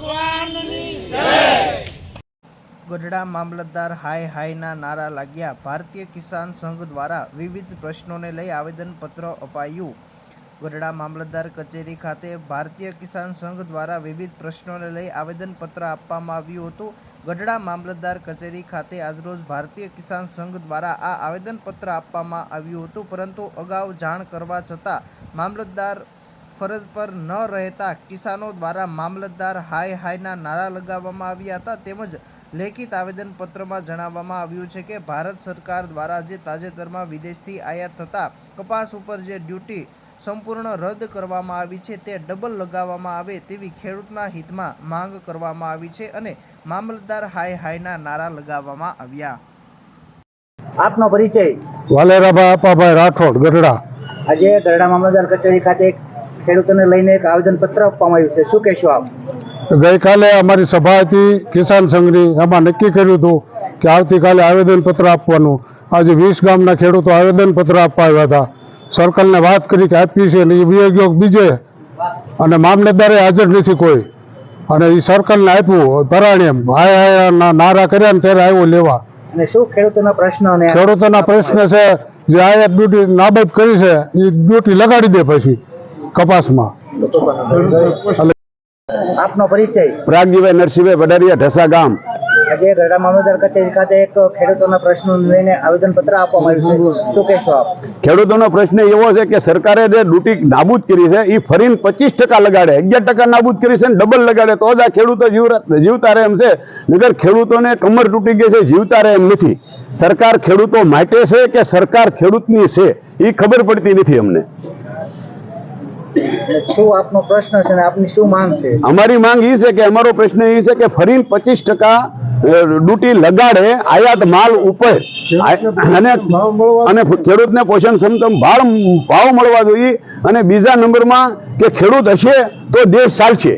બલરામ જય. ગઢડા મામલતદાર હાય હાયના નારા લાગ્યા. ભારતીય કિસાન સંઘ દ્વારા વિવિધ પ્રશ્નોને લઈ આવેદનપત્ર અપાયું. ગઢડા મામલતદાર કચેરી ખાતે ભારતીય કિસાન સંઘ દ્વારા વિવિધ પ્રશ્નોને લઈ આવેદનપત્ર આપવામાં આવ્યું હતું. ગઢડા મામલતદાર કચેરી ખાતે આજરોજ ભારતીય કિસાન સંઘ દ્વારા આ આવેદનપત્ર આપવામાં આવ્યું હતું. પરંતુ અગાઉ જાણ કરવા છતાં મામલતદાર ફરજ પર ન રહેતા કિસાનો દ્વારા મામલતદાર હાય હાયના નારા લગાવવામાં આવ્યા હતા તેમજ લેખિત આવેદનપત્રમાં જણાવવામાં આવ્યું છે કે ભારત સરકાર દ્વારા જે તાજેતરમાં વિદેશથી આયાત થતા કપાસ ઉપર જે ડ્યુટી સંપૂર્ણ રદ કરવામાં આવી છે તે ડબલ લગાવવામાં આવે તેવી ખેડૂતના હિતમાં માંગ કરવામાં આવી છે અને મામલતદાર હાય હાયના નારા લગાવવામાં આવ્યા. આપનો પરિચય? વાલેરાભાઈ અપાભાઈ રાઠોડ ગઢડા. આજે ગરડા મામલતદાર કચેરી ખાતે એક ખેડૂતોને લઈને એક આવેદનપત્ર આપવામાં આવ્યું છે. શું કહેશો આપ? ગઈકાલે અમારી સભા હતી કિસાન સંઘની. એમાં નક્કી કર્યું હતું કે આવતીકાલે આવેદનપત્ર આપવાનું. આજે વીસ ગામના ખેડૂતો આવેદનપત્ર આપવા આવ્યા હતા. સર્કલને વાત કરી કે આપી છે અને એ વિયોગ બીજે. અને મામલતદારે હાજર નથી કોઈ. અને એ સર્કલને આપ્યું ભરાણી એમ. હાય હાય નારા કર્યા ને ત્યારે આવ્યો લેવા. અને શું ખેડૂતોના પ્રશ્ન ખેડૂતોના પ્રશ્ન છે જે આયાત ડ્યુટી નાબદ કરી છે એ ડ્યુટી લગાડી દે પછી. કપાસમાં. આપનો પરિચય? પ્રાગજીભાઈ નરસિંહભાઈ વડારિયા ઢસા ગામ. આજે ગરડા મામલતદાર કચેરી ખાતે એક ખેડૂતોના પ્રશ્નોને લઈને આવેદનપત્ર આપવામાં આવ્યું છે. શું કહેશો આપ? ખેડૂતોનો પ્રશ્ન એવો છે કે સરકારે જે ડ્યુટી નાબૂદ કરી છે એ ફરીને પચીસ ટકા લગાડે અગિયાર ટકા નાબૂદ કરી છે ને ડબલ લગાડે તો જ આ ખેડૂતો જીવતા રહે એમ છે. નગર ખેડૂતોને કમર તૂટી ગઈ છે જીવતા રહે એમ નથી. સરકાર ખેડૂતો માટે છે કે સરકાર ખેડૂતની છે એ ખબર પડતી નથી અમને. શું આપનો પ્રશ્ન છે અને આપની શું માંગ છે? અમારી માંગ એ છે કે અમારો પ્રશ્ન એ છે કે ફરી પચીસ ટકા ડ્યુટી લગાડે આયાત માલ ઉપર. અને અને ખેડૂતને પોષણ ક્ષમતા ભાવ ભાવ મળવા જોઈએ. અને બીજા નંબરમાં કે ખેડૂત હશે તો દેશ ચાલશે.